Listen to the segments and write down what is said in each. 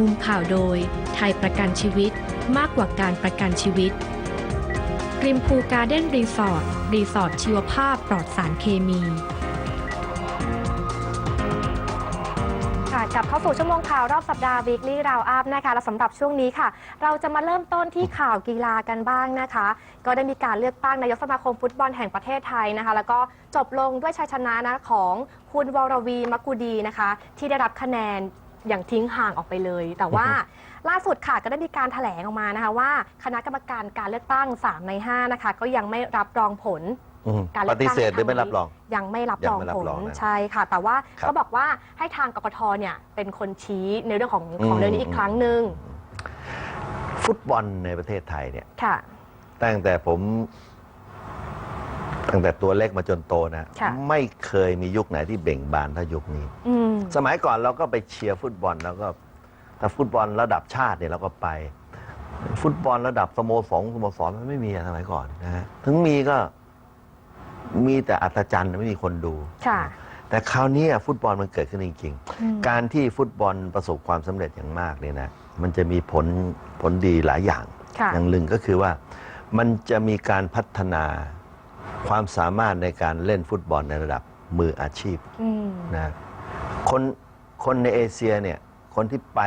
มุมข่าวโดย ไทยประกันชีวิตมากกว่าการประกันชีวิต ริมพูการ์เด้นรีสอร์ทรีสอร์ทชีวภาพปลอดสารเคมีค่ะกลับเข้าสู่ชั่วโมงข่าวรอบสัปดาห์ Weekly Round Up นะคะและสำหรับช่วงนี้ค่ะ เราจะมาเริ่มต้นที่ข่าวกีฬากันบ้างนะคะ ก็ได้มีการเลือกตั้งนายกสมาคมฟุตบอลแห่งประเทศไทยนะคะ แล้วก็จบลงด้วยชัยชนะนะของคุณวรวีมกุดีนะคะ ที่ได้รับคะแนน อย่างทิ้งห่างออกไปเลย แต่ว่าล่าสุดค่ะก็ได้มีการแถลงออกมานะคะว่า คณะกรรมการการเลือกตั้ง 3 ใน 5 นะคะ ก็ยังไม่รับรองผลอืมการเลืปอกตั้งฏิเสธหรือไม่รับรอง ยังไม่รับยัรงองไม่รับผลรองนะใช่ค่ะ แต่ว่าครับเขาบอกว่าให้ทางกกทเนี่ยเป็นคนชี้ในเรื่องของอืมของเรื่องนี้อีกครั้งหนึ่งฟุตบอลในประเทศไทยเนี่ยค่ะตั้งแต่ผม ตั้งแต่ตัวเล็กมาจนโตนะค่ะ ไม่เคยมียุคไหนที่เบ่งบานเท่ายุคนี้ อืม สมัยก่อนเราก็ไปเชียร์ฟุตบอลแล้วก็ถ้าฟุตบอลระดับชาติเนี่ยเราก็ไป ฟุตบอลระดับสโมสรสโมสรมันไม่มีอะสมัยก่อนนะฮะถึงมีก็มีแต่อัศจรรย์ไม่มีคนดูค่ะ แต่คราวนี้ฟุตบอลมันเกิดขึ้นจริง อืม ๆ การที่ฟุตบอลประสบความสำเร็จอย่างมากเนี่ยนะมันจะมีผลผลดีหลายอย่าง ค่ะ อย่างหนึ่งก็คือว่ามันจะมีการพัฒนา ความสามารถในการเล่นฟุตบอลในระดับมืออาชีพอืมนะคนคนในเอเชียเนี่ยคนที่ไป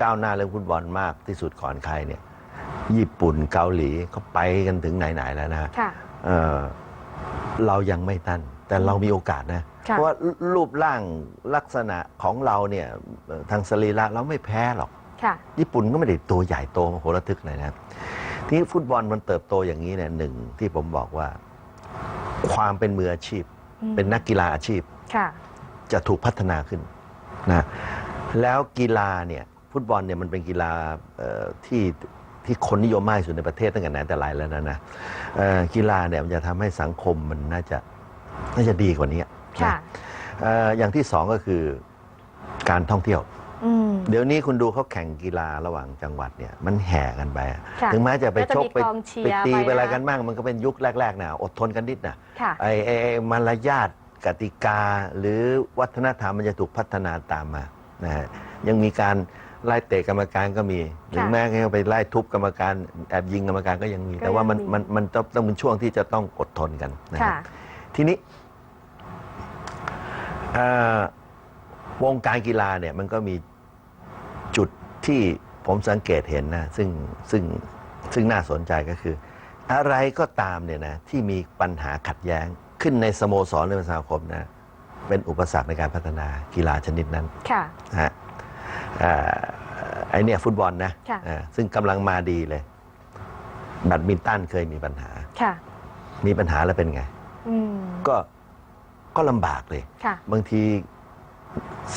ก้าวหน้าเรื่องฟุตบอลมากที่สุดก่อนใครเนี่ยญี่ปุ่นเกาหลีเขาไปกันถึงไหน ๆ แล้วนะค่ะเอ่อเรายังไม่ตันแต่เรามีโอกาสนะค่ะเพราะว่ารูปร่างลักษณะของเราเนี่ยเอ่อทางสรีระเราไม่แพ้หรอกค่ะญี่ปุ่นก็ไม่ได้ตัวใหญ่โตมโหฬารทึกเลยนะครับที่ฟุตบอลมันเติบโตอย่างนี้เนี่ยหนึ่งที่ผมบอกว่า ความเป็นมืออาชีพอืมเป็นนักกีฬาอาชีพค่ะจะถูกพัฒนาขึ้นนะแล้วกีฬาเนี่ยฟุตบอลเนี่ยมันเป็นกีฬาเอ่อที่ที่คนนิยมมากที่สุดในประเทศตั้งแต่ไหนแต่ไรแล้วนะนะเอ่อกีฬาเนี่ยมันจะทำให้สังคมมันน่าจะน่าจะดีกว่านี้นะค่ะเอ่ออย่างที่สองก็คือการท่องเที่ยวอืม เดี๋ยวนี้คุณดูเขาแข่งกีฬาระหว่างจังหวัดเนี่ยมันแห่กันไปอะค่ะถึงแม้จะไปก็จะชกมีไปกองเชียร์ไปตีไปไปอะไรนะกันบ้างมันก็เป็นยุคแรกๆนะอดทนกันนิดนะค่ะไอ้ไอ้ไอ้มารยาทกติกาหรือวัฒนธรรมมันจะถูกพัฒนาตามมานะฮะยังมีการไล่เตะกรรมการก็มีถึงแม้เขาไปไล่ทุบกรรมการแอบยิงกรรมการก็ยังมีก็แต่ว่ามันยังมีมันมันต้องต้องเป็นช่วงที่จะต้องอดทนกันนะคค่ะรับทีนี้เอ่อ วงการกีฬาเนี่ยมันก็มีจุดที่ผมสังเกตเห็นนะซึ่งซึ่งซึ่งน่าสนใจก็คือ อะไรก็ตามเนี่ยนะที่มีปัญหาขัดแย้งขึ้นในสโมสรหรือสมาคมนะเป็นอุปสรรคในการพัฒนากีฬาชนิดนั้นค่ะนะฮะเอ่อไอเนี่ยฟุตบอลนะค่ะอ่าซึ่งกำลังมาดีเลย แบดมินตันเคยมีปัญหา ค่ะ มีปัญหาแล้วเป็นไง อืมก็ก็ลำบากเลย ค่ะ บางที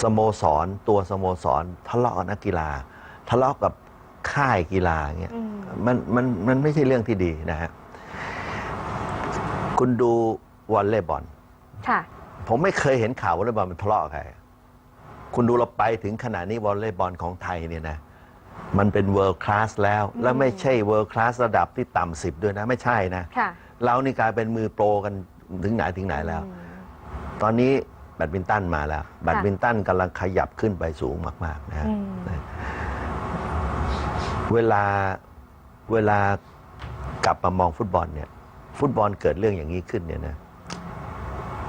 สโมสรตัวสโมสรทะเลาะกับนักกีฬา ทะเลาะกับค่ายกีฬาเงี้ยอืมมันมันมันไม่ใช่เรื่องที่ดีนะฮะคุณดูวอลเลย์บอลค่ะ ผมไม่เคยเห็นข่าววอลเลย์บอลมันทะเลาะกับใครคุณดูเราไปถึงขนาดนี้วอลเลย์บอลของไทยเนี่ยนะมันเป็นเวิร์ c คลาสแล้ว แล้วไม่ใช่เวิร์ c คลาสระดับที่ต่ำสิบด้วยนะ ไม่ใช่นะค่ะเรานี่กลายเป็นมือโปรกันถึงไหนถึงไหนแล้วอืมตอนนี้แบ ดมินตันมาแล้ว แบดมินตันกำลังขยับขึ้นไปสูงมาก ๆ นะฮะอืม เวลาเวลากลับมามองฟุตบอลเนี่ย ฟุตบอลเกิดเรื่องอย่างนี้ขึ้นเนี่ยนะ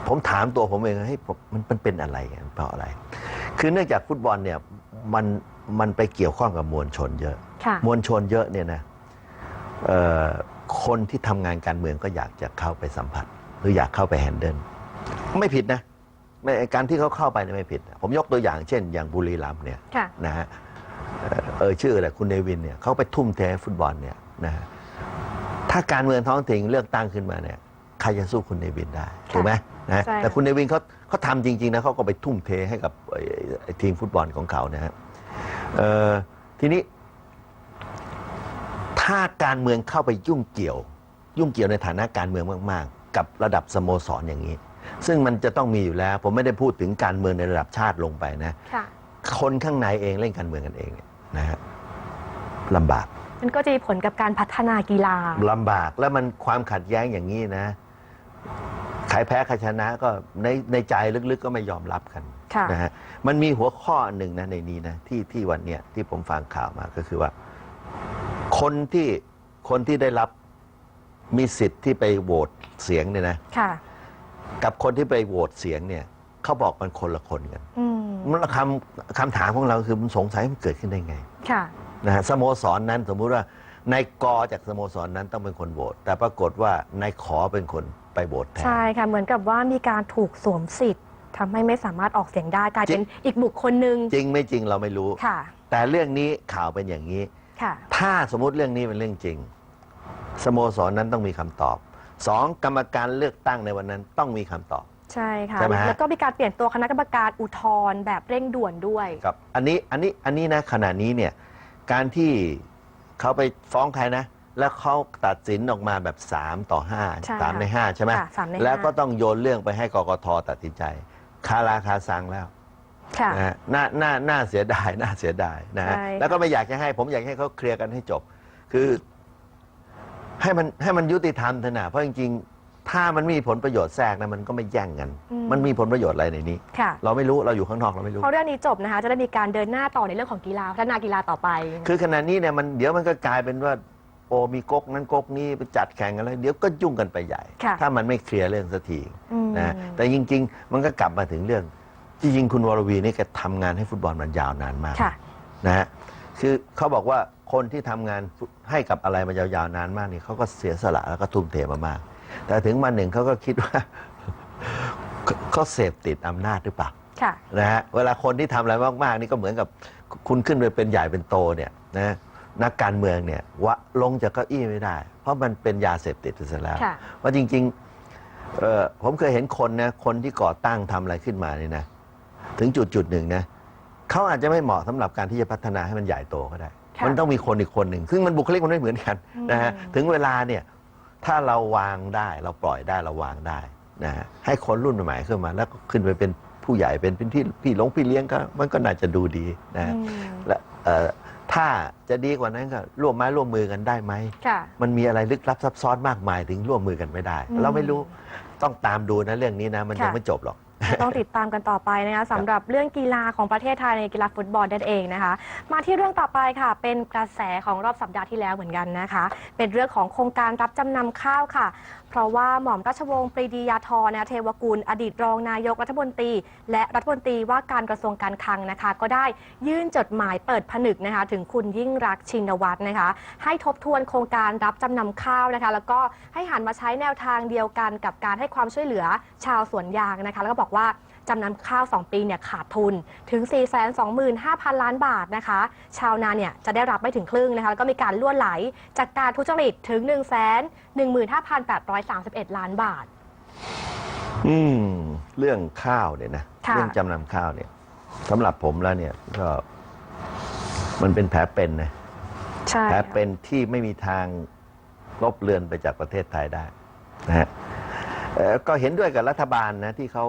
ผมถามตัวผมเองให้ยผมมันมันเป็นอะไรอะเพราะอะไร คือเนื่องจากฟุตบอลเนี่ยมันมันไปเกี่ยวข้องกับมวลชนเยอะ ค่ะ มวลชนเยอะเนี่ยนะเอ่อคนที่ทำงานการเมืองก็อยากจะเข้าไปสัมผัส หรืออยากเข้าไปแฮนเดิลไม่ผิดนะ ไม่การที่เขาเข้าไปเนี่ยไม่ผิด ผมยกตัวอย่างเช่น อย่างบุรีรัมย์เนี่ยค่ะ นะฮะเอ่อเออชื่ออะไรคุณเนวินเนี่ยเขาไปทุ่มเทให้ฟุตบอลเนี่ยนะฮะถ้าการเมืองท้องถิ่นเลือกตั้งขึ้นมาเนี่ยใครจะสู้คุณเนวินได้ถูกไหมนะฮะใช่ แต่คุณเนวินเขาเขาทำจริงๆนะเขาก็ไปทุ่มเทให้กับไอ้ไอ้ทีมฟุตบอลของเขานะฮะเอ่อทีนี้ ถ้าการเมืองเข้าไปยุ่งเกี่ยว ยุ่งเกี่ยวในฐานะการเมืองมาก ๆ กับระดับสโมสรอย่างนี้ ซึ่งมันจะต้องมีอยู่แล้ว ผมไม่ได้พูดถึงการเมืองในระดับชาติลงไปนะ ค่ะ คนข้างในเองเล่นการเมืองกันเองเนี่ยนะฮะลำบากมันก็จะมีผลกับการพัฒนากีฬา ลำบากแล้วมันความขัดแย้งอย่างนี้นะใครแพ้ใครชนะก็ในในใจลึกๆก็ไม่ยอมรับกันค่ะ นะฮะมันมีหัวข้อหนึ่งนะในนี้นะที่ที่วันเนี้ยที่ผมฟังข่าวมาก็คือว่า คนที่คนที่ได้รับมีสิทธิ์ที่ไปโหวตเสียงเนี่ยนะ ค่ะ กับคนที่ไปโหวตเสียงเนี่ยเขาบอกมันคนละคนกันอืมมันคำคำถามของเราคือมันสงสัยมันเกิดขึ้นได้ไงค่ะนะฮะสโมสรนั้นสมมุติว่านายกอจากสโมสรนั้นต้องเป็นคนโหวตแต่ปรากฏว่านายขอเป็นคนไปโหวตแทนใช่ค่ะเหมือนกับว่ามีการถูกสวมสิทธิ์ทำให้ไม่สามารถออกเสียงได้กลายเป็นจริงอีกบุคคลหนึ่งจริงไม่จริงเราไม่รู้ค่ะ แต่เรื่องนี้ข่าวเป็นอย่างนี้ค่ะถ้าสมมติเรื่องนี้เป็นเรื่องจริง สโมสรนั้นต้องมีคำตอบ สองกรรมการเลือกตั้งในวันนั้นต้องมีคำตอบ ใช่ค่ะ ใช่ไหมฮะ แล้วก็มีการเปลี่ยนตัวคณะกรรมการอุทธรณ์แบบเร่งด่วนด้วย ครับอันนี้อันนี้อันนี้นะขณะนี้เนี่ยการที่เขาไปฟ้องใครนะ แล้วเขาตัดสินออกมาแบบ 3 ต่อ ใช่5ค่ะ3ใน 5 ใช่ไหมค่ะสามในห้า แล้วก็ต้องโยนเรื่องไปให้กกตตัดสินใจคาราคาซังแล้วค่ะ นะฮะน่าน่าน่าเสียดายน่าเสียดายนะฮะใช่ค่ะ แล้วก็ไม่อยากจะให้ผมอยากให้เขาเคลียร์กันให้จบ คือ ให้มันให้มันยุติธรรมเถอะนะเพราะจริงๆ ถ้ามันมีผลประโยชน์แทรกนะมันก็ไม่แย่งกันมันมีผลประโยชน์อะไรในนี้ ค่ะ เราไม่รู้เราอยู่ข้างนอกเราไม่รู้พอเรื่องนี้จบนะคะ จะได้มีการเดินหน้าต่อในเรื่องของกีฬาพัฒนากีฬาต่อไป คือขณะนี้เนี่ยมันเดี๋ยวมันก็กลายเป็นว่า โอ้มีก๊กนั้นก๊กนี้ไปจัดแข่งกันแล้วเดี๋ยวก็ยุ่งกันไปใหญ่ ค่ะถ้ามันไม่เคลียร์เรื่องสักทีอืม นะแต่จริง ๆ มันก็กลับมาถึงเรื่องจริงๆคุณวรวีนี่แกทำงานให้ฟุตบอลมันยาวนานมากค่ะ นะฮะ คือเขาบอกว่าคนที่ทำงานให้กับอะไรมายาวๆนานมากนี่เขาก็เสียสละแล้วก็ทุ่มเทมามาก แต่ถึงวันหนึ่งเขาก็คิดว่าเขาเสพติดอำนาจหรือเปล่าค่ะนะฮะเวลาคนที่ทำอะไรมากๆนี่ก็เหมือนกับคุณขึ้นไปเป็นใหญ่เป็นโตเนี่ยนะนักการเมืองเนี่ยวะลงจากเก้าอี้ไม่ได้ เพราะมันเป็นยาเสพติดไปซะแล้วค่ะว่าจริงๆเอ่อผมเคยเห็นคนนะคนที่ก่อตั้งทำอะไรขึ้นมาเนี่ยนะถึงจุดจุดๆหนึ่งนะ เขาอาจจะไม่เหมาะสำหรับการที่จะพัฒนาให้มันใหญ่โตก็ได้ค่ะมันต้องมีคนอีกคนหนึ่งซึ่งมันบุคลิกมันไม่เหมือนกันนะฮะอืมถึงเวลาเนี่ยถ้าเราวางได้เราปล่อยได้เราวางได้นะฮะให้คนรุ่นใหม่ๆขึ้นมา แล้วก็ขึ้นไปเป็นผู้ใหญ่เป็นเป็นที่พี่หลงพี่เลี้ยงก็มันก็น่าจะดูดีนะฮะอืมและเอ่อถ้าจะดีกว่านั้นก็ร่วมไม้ร่วมมือกันได้ไหมค่ะมันมีอะไรลึกลับซับซ้อนมากมายถึงร่วมมือกันไม่ได้อืมเราไม่รู้ต้องตามดูนะเรื่องนี้นะ มันยังค่ะไม่จบหรอก ต้องติดตามกันต่อไปนะคะสำหรับเรื่องกีฬาของประเทศไทยในกีฬาฟุตบอลนั่นเองนะคะ มาที่เรื่องต่อไปค่ะ เป็นกระแสของรอบสัปดาห์ที่แล้วเหมือนกันนะคะ เป็นเรื่องของโครงการรับจำนำข้าวค่ะ เพราะว่าหม่อมราชวงศ์ปรีดียาธรนะเทวกุล อดีตรองนายกรัฐมนตรี และรัฐมนตรีว่าการกระทรวงการคลังนะคะ ก็ได้ยื่นจดหมายเปิดผนึกนะคะ ถึงคุณยิ่งรักชินวัตรนะคะ ให้ทบทวนโครงการรับจำนำข้าวนะคะ แล้วก็ให้หันมาใช้แนวทางเดียวกันกับการให้ความช่วยเหลือชาวสวนยางนะคะ แล้วก็บอกว่า จำนำข้าว 2 ปีเนี่ยขาดทุนถึง 425,000 ล้านบาทนะคะ ชาวนาเนี่ยจะได้รับไม่ถึงครึ่งนะคะแล้วก็มีการล่วไหลจากการทุจริตถึง 115,831 ล้านบาท อืมเรื่องข้าวเนี่ยนะค่ะเรื่องจำนำข้าวเนี่ยสำหรับผมแล้วเนี่ยก็มันเป็นแผลเป็นนะใช่แผลเป็นที่ไม่มีทางลบเลือนไปจากประเทศไทยได้นะฮะเอ่อก็เห็นด้วยกับรัฐบาลนะที่เขา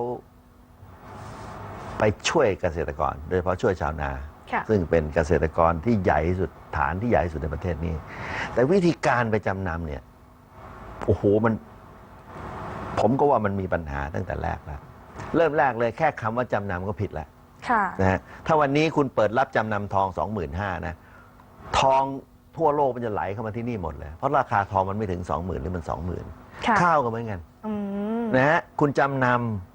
ไปช่วยเกษตรกร โดยเฉพาะช่วยชาวนาค่ะซึ่งเป็นเกษตรกรที่ใหญ่ที่สุดฐานที่ใหญ่ที่สุดในประเทศนี้ แต่วิธีการไปจำนำเนี่ยโอ้โหมัน ผมก็ว่ามันมีปัญหาตั้งแต่แรกแล้วเริ่มแรกเลยแค่คำว่าจำนำก็ผิดแล้วค่ะนะฮะถ้าวันนี้คุณเปิดรับจำนำทองสองหมื่นห้านะทองทั่วโลกมันจะไหลเข้ามาที่นี่หมดเลย เพราะราคาทองมันไม่ถึงสองหมื่นหรือมันสองหมื่นค่ะข้าวก็เหมือนกันอืมนะฮะคุณจำนำ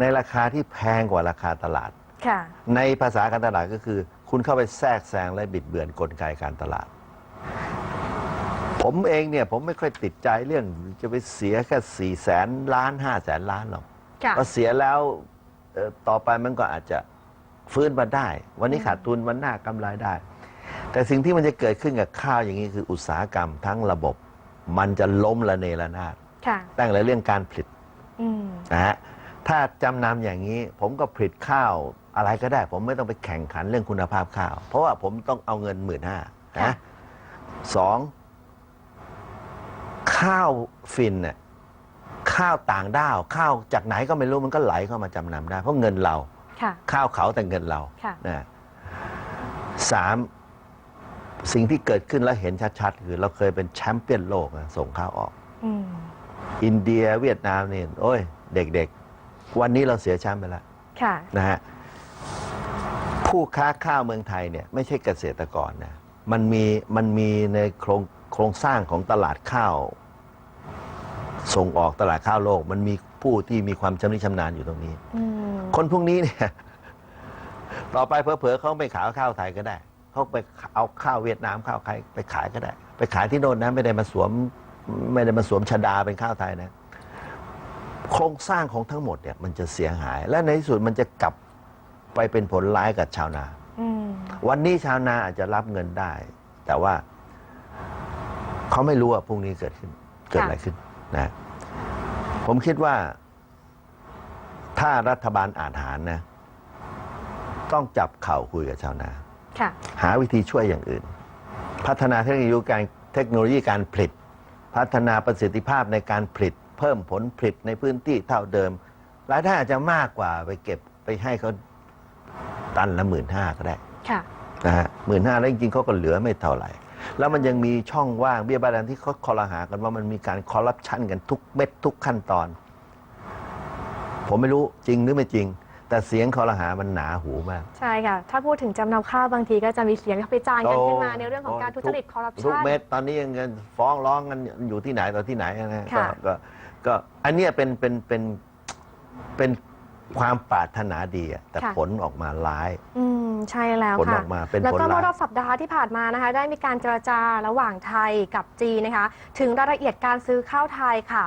ในราคาที่แพงกว่าราคาตลาด ค่ะ ในภาษาการตลาดก็คือ คุณเข้าไปแทรกแซงและบิดเบือนกลไกการตลาด ผมเองเนี่ยผมไม่ค่อยติดใจเรื่องจะไปเสียแค่สี่แสนล้านห้าแสนล้านหรอกค่ะ พอเสียแล้วเอ่อต่อไปมันก็อาจจะฟื้นมาได้ วันนี้ขาดทุนวันหน้ากำไรได้ แต่สิ่งที่มันจะเกิดขึ้นกับข้าวอย่างนี้คืออุตสาหกรรมทั้งระบบ มันจะล้มละเนระนาดค่ะ ตั้งแต่เรื่องการผลิต อืม นะฮะ ถ้าจำนำอย่างนี้ ผมก็ผลิตข้าวอะไรก็ได้ ผมไม่ต้องไปแข่งขันเรื่องคุณภาพข้าว เพราะว่าผมต้องเอาเงินหมื่นห้าค่ะ นะสองข้าวฟินเนี่ยข้าวต่างด้าว ข้าวจากไหนก็ไม่รู้มันก็ไหลเข้ามาจำนำได้ เพราะเงินเรา ค่ะ ข้าวเขาแต่เงินเราค่ะ นะสามสิ่งที่เกิดขึ้นแล้วเห็นชัดๆ คือเราเคยเป็นแชมป์เปี้ยนโลกนะส่งข้าวออก อืม อินเดียเวียดนามนี่โอ้ย เด็กๆ วันนี้เราเสียแชมป์ไปแล้วค่ะนะฮะผู้ค้าข้าวเมืองไทยเนี่ยไม่ใช่เกษตรกรนะมันมีมันมีในโครงโครงสร้างของตลาดข้าว ส่งออกตลาดข้าวโลก มันมีผู้ที่มีความชำนิชำนาญอยู่ตรงนี้อืมคนพวกนี้เนี่ยต่อไปเผลอๆเขาไม่ขายข้าวไทยก็ได้เขาไปเอาข้าวเวียดนามข้าวไทยไปขายก็ได้ ไปขายที่โน่นนะไม่ได้มาสวม ไม่ได้มาสวมชดาเป็นข้าวไทยนะ โครงสร้างของทั้งหมดเนี่ยมันจะเสียหาย และในที่สุดมันจะกลับไปเป็นผลร้ายกับชาวนาอืมวันนี้ชาวนาอาจจะรับเงินได้ แต่ว่าเขาไม่รู้ว่าพรุ่งนี้เกิดขึ้น เกิดอะไรขึ้นนะผมคิดว่า ถ้ารัฐบาลอาจหารนะ ต้องจับเข่าคุยกับชาวนาค่ะหาวิธีช่วยอย่างอื่น พัฒนาเทคโนโลยีการเทคโนโลยีการผลิต พัฒนาประสิทธิภาพในการผลิต เพิ่มผลผลิตในพื้นที่เท่าเดิมรายได้อาจจะมากกว่าไปเก็บไปให้เขาตันละหมื่นห้าก็ได้ค่ะนะฮะหมื่นห้าแล้วจริงๆเขาก็เหลือไม่เท่าไหร่ แล้วมันยังมีช่องว่างเบี้ยบาดาลที่เขาคอรหากันว่ามันมีการคอร์รัปชันกันทุกเม็ดทุกขั้นตอน ผมไม่รู้จริงหรือไม่จริง แต่เสียงคอรหามันหนาหูมาก ใช่ค่ะ ถ้าพูดถึงจำนำข้าวบางทีก็จะมีเสียงวิจารณ์กันขึ้นมาในเรื่องของการทุจริตคอร์รัปทุกชันเม็ดตอนนี้ยังกันฟ้องร้องกันอยู่ที่ไหนต่อที่ไหนนะฮะก็ค่ะ ก็ก็อันเนี้ยเป็นเป็นเป็นเป็นความปรารถนาดีอะแต่ผลออกมาร้าย อืมใช่แล้วผลอค่ะ อกมาเป็นแล้วผลก็เมื่ร้าอย รอบสัปดาห์ที่ผ่านมานะคะ ได้มีการเจรจาระหว่างไทยกับจีนนะคะ ถึงรายละเอียดการซื้อข้าวไทยค่ะ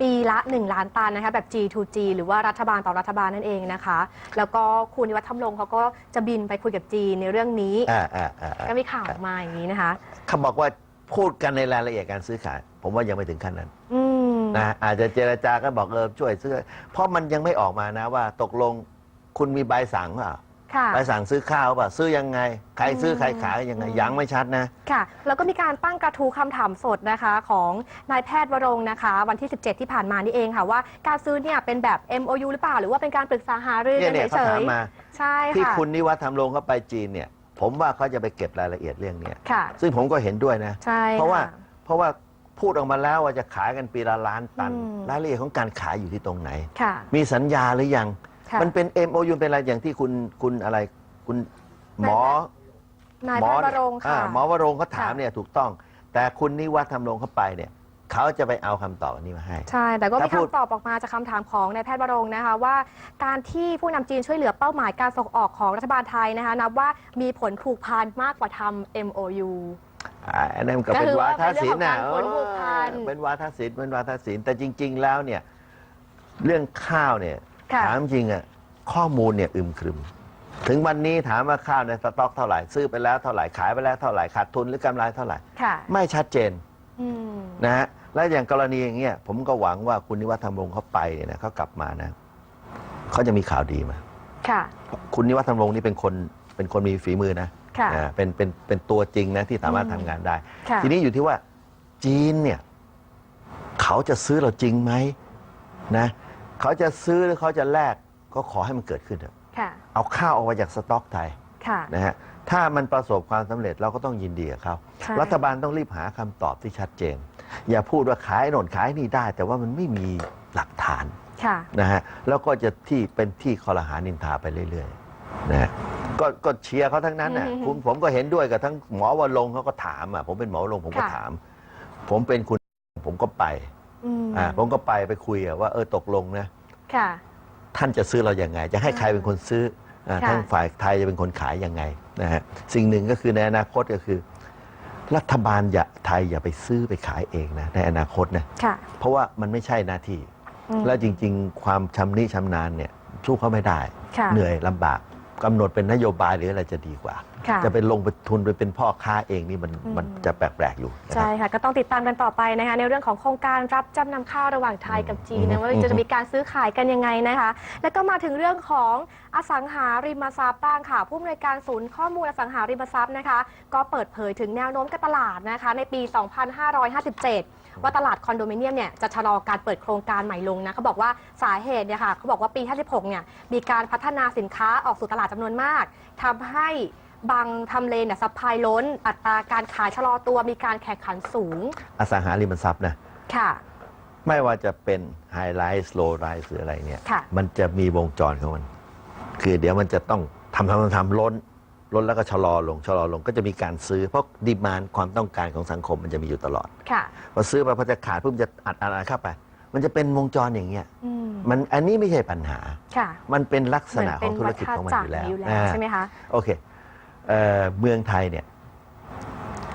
ปีละ 1 ล้านตันนะคะ แบบ G2G หรือว่ารัฐบาลต่อรัฐบาลนั่นเองนะคะ แล้วก็คุณนิวัฒน์ทำรงเขาก็จะบินไปคุยกับจีนในเรื่องนี้ อ่าอ่าอ่าอ่าก็มีข่าวออกมาอย่างนี้นะคะ เขาบอกว่าพูดกันในรายละเอียดการซื้อขาย ผมว่ายังไม่ถึงขั้นนั้น อืม นะอาจจะเจรจาก็บอกเออช่วยซื้อ เพราะมันยังไม่ออกมานะว่าตกลงคุณมีใบสั่งเปล่าค่ะ ใบสั่งซื้อข้าวเปล่าซื้อยังไง ใครซื้ออืมใครขายยังไงอืมยังไม่ชัดนะ ค่ะ แล้วก็มีการตั้งกระทู้คำถามสดนะคะของนายแพทย์วรงค์นะคะ วันที่ 17 ที่ผ่านมานี่เองค่ะว่าการซื้อเนี่ยเป็นแบบ MOU หรือเปล่า หรือว่าเป็นการปรึกษาหารือเนี่กัยนเนี่ยเฉเขาถามยมา ๆใช่ที่ค่ะคุณนิวัฒน์ทำลงเข้าไปจีนเนี่ย ผมว่าเขาจะไปเก็บรายละเอียดเรื่องเนี้ยค่ะ ซึ่งผมก็เห็นด้วยนะ ใช่เพราะว่าค่เพราะว่า พูดออกมาแล้วว่าจะขายกันปีละล้านตัน อืม รายละเอียดของการขายอยู่ที่ตรงไหน ค่ะ มีสัญญาหรือยัง ค่ะมันเป็น MOU เป็นอะไรอย่างที่คุณคุณอะไรคุณหมอ นายหมแพอทย์วรงค์อ่าค่ะหมอวรงค์เขาถามค่ะ เนี่ยถูกต้อง แต่คุณนิวัฒน์ทำลงเข้าไปเนี่ยเขาจะไปเอาคำตอบอันนี้มาให้ ใช่ แต่ก็มีถ้าพูด คำตอบออกมาจากคำถามของนายแพทย์วรงค์นะคะว่า การที่ผู้นำจีนช่วยเหลือเป้าหมายการส่งออกของรัฐบาลไทยนะคะนับว่ามีผลผูกพันมากกว่าทำ MOU อ่าอันนั้นก็ก็เป็นคือวาว่าทศิลป์นะเป็นเรื่องของการผลผูกพันเออเป็นวาทศิลป์เป็นวาทศิลป์แต่จริง ๆ แล้วเนี่ยเรื่องข้าวเนี่ยค่ะ ถามจริงอะข้อมูลเนี่ยอึมครึม ถึงวันนี้ถามว่าข้าวในสต็อกเท่าไหร่ซื้อไปแล้วเท่าไหร่ขายไปแล้วเท่าไหร่ขาดทุนหรือกำไรเท่าไหร่ ค่ะ ไม่ชัดเจนอืม นะฮะและอย่างกรณีอย่างเงี้ยผมก็หวังว่าคุณนิวัฒน์ทำรงเขาไปเนี่ยนะเขากลับมานะเขาจะมีข่าวดีมา ค่ะ คุณนิวัฒน์ทำรงนี่เป็นคนเป็นคนมีฝีมือนะ ค่ะ อ่าเป็นเป็นเป็นตัวจริงนะที่สามารถอืมทำงานได้ ค่ะ ทีนี้อยู่ที่ว่าจีนเนี่ยเขาจะซื้อเราจริงไหมนะเขาจะซื้อหรือเขาจะแลกก็ขอให้มันเกิดขึ้นเถอะค่ะ เอาข้าวออกมาจากสต็อกไทยค่ะ นะฮะถ้ามันประสบความสำเร็จเราก็ต้องยินดีกับเขาใช่ รัฐบาลต้องรีบหาคำตอบที่ชัดเจน อย่าพูดว่าขายโน่นขายนี่ได้ แต่ว่ามันไม่มีหลักฐานค่ะ นะฮะแล้วก็จะที่เป็นที่คอรหานินทาไปเรื่อยๆนะฮะ ก็ก็เชียร์เขาทั้งนั้นน่ะอืมคุณผมก็เห็นด้วยกับทั้งหมอวันลงค์เขาก็ถามอะผมเป็นหมอวันลงค์ผมก็ค่ะถาม ผมเป็นคุณผมก็ไปอืมอ่าผมก็ไปไปคุยอะว่าเออตกลงนะค่ะ ท่านจะซื้อเราอย่างไง จะให้ใครเป็นคนซื้ออ่าค่ะ ทั้งฝ่ายไทยจะเป็นคนขายยังไงนะฮะสิ่งหนึ่งก็คือในอนาคตก็คือ รัฐบาลอย่าไทยอย่าไปซื้อไปขายเองนะในอนาคตนะค่ะเพราะว่ามันไม่ใช่หน้าที่ อืม และจริง ๆ ความชำนิชำนาญเนี่ยสู้เขาไม่ได้ ค่ะ เหนื่อยลำบาก กำหนดเป็นนโยบายหรืออะไรจะดีกว่า ค่ะ จะไปลงไปทุนไปเป็นพ่อค้าเองนี่มันอืมมันจะแปลกๆอยู่นะคใช่รับ ค่ะ ก็ต้องติดตามกันต่อไปนะคะ ในเรื่องของโครงการรับจำนำข้าวระหว่างไทยกับจีนอืนะมว่าอืมจะมีการซื้อขายกันยังไงนะคะ แล้วก็มาถึงเรื่องของอสังหาริมทรัพย์บ้างค่ะ ผู้อำนวยการศูนย์ข้อมูลอสังหาริมทรัพย์นะคะ ก็เปิดเผยถึงแนวโน้มการตลาดนะคะ ในปี 2557 ว่าตลาดคอนโดมิเนียมเนี่ยจะชะลอการเปิดโครงการใหม่ลงนะเขาบอกว่าสาเหตุเนี่ยค่ะเขาบอกว่าปี 56 เนี่ยมีการพัฒนาสินค้าออกสู่ตลาดจำนวนมากทำให้บางทำเลเนี่ยซัพพลายล้น อัตราการขายชะลอตัวมีการแข่งขันสูงอสังหาริมทรัพย์นะค่ะ ไม่ว่าจะเป็นไฮไลท์สโลว์ไลท์หรืออะไรเนี่ย ค่ะ มันจะมีวงจรของมัน คือเดี๋ยวมันจะต้องทำทำทำทำล้น ลดแล้วก็ชะลอลงชะลอลงก็จะมีการซื้อเพราะดีมานความต้องการของสังคมมันจะมีอยู่ตลอดค่ะพอซื้อไปพอจะขาดปุ๊บจะอัดอัดอัดเข้าไป มันจะเป็นวงจรอย่างเงี้ยอืมมันอันนี้ไม่ใช่ปัญหา ค่ะมันเป็นลักษเหมือนณะขเป็อนงธุรกิจของมันวัฏอยู่แล้วจักรอยู่แล้วอ่า ใช่ไหมคะ โอเคเอ่อเมืองไทยเนี่ย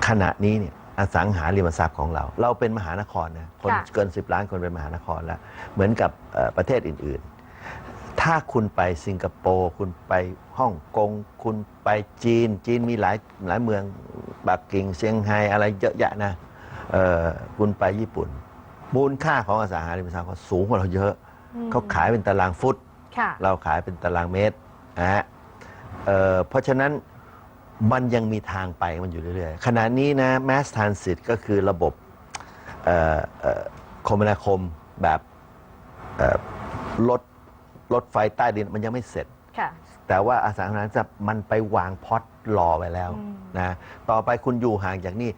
ขณะนี้เนี่ยอสังหาริมทรัพย์ของเรา เราเป็นมหานครนะคนค่ะ เกิน 10 ล้านคนเป็นมหานครแล้ว เหมือนกับเอ่อประเทศอื่นๆ ถ้าคุณไปสิงคโปร์คุณไปฮ่องกง คุณไปจีน จีนมีหลายหลายเมืองปักกิ่งเซี่ยงไฮ้อะไรเยอะแยะนะเอ่อคุณไปญี่ปุ่นมูลค่าของอสังหาริมทรัพย์เขาสูงกว่าเราเยอะอืมเขาขายเป็นตารางฟุตค่ะเราขายเป็นตารางเมตรนะฮะเอ่อเพราะฉะนั้นมันยังมีทางไปมันอยู่เรื่อยๆ ขณะนี้นะ mass transit ก็คือระบบเอ่อเอ่อคมนาคมแบบเอ่อรถ รถไฟใต้ดินมันยังไม่เสร็จ ค่ะ แต่ว่าอสังหาริมทรัพย์มันไปวางพอตรอไว้แล้วอืม นะต่อไปคุณอยู่ห่างจากนี่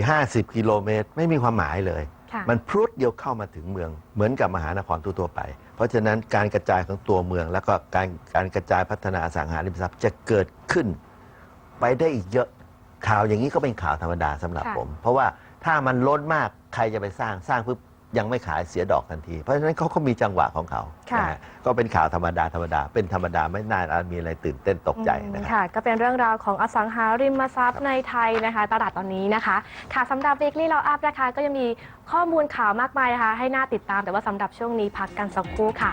4 5 0กิโลเมตรไม่มีความหมายเลย ค่ะมันพรุดเดียวเข้ามาถึงเมืองเหมือนกับมหานครทั่วๆไป เพราะฉะนั้นการกระจายของตัวเมือง แล้วก็การการกระจายพัฒนาอสังหาริมทรัพย์จะเกิดขึ้น ไปได้อีกเยอะข่าวอย่างนี้ก็เป็นข่าวธรรมดาสำหรับค่ะ ผม เพราะว่าถ้ามันล้นมากใครจะไปสร้างสร้างปุ๊บ ยังไม่ขายเสียดอกทันที เพราะฉะนั้นเขาก็มีจังหวะของเขาค่ะ นะฮะก็เป็นข่าวธรรมดาธรรมดา เป็นธรรมดาไม่น่ามีอะไรตื่นเต้นตกใจอืมนะครับ ค่ะ ก็เป็นเรื่องราวของอสังหาริมทรัพย์ในไทยนะคะ ตลาดตอนนี้นะคะ ค่ะสำหรับ Weekly เราอัพนะคะ ก็ยังมีข้อมูลข่าวมากมายนะคะ ให้น่าติดตามแต่ว่าสำหรับช่วงนี้พักกันสักครู่ค่ะ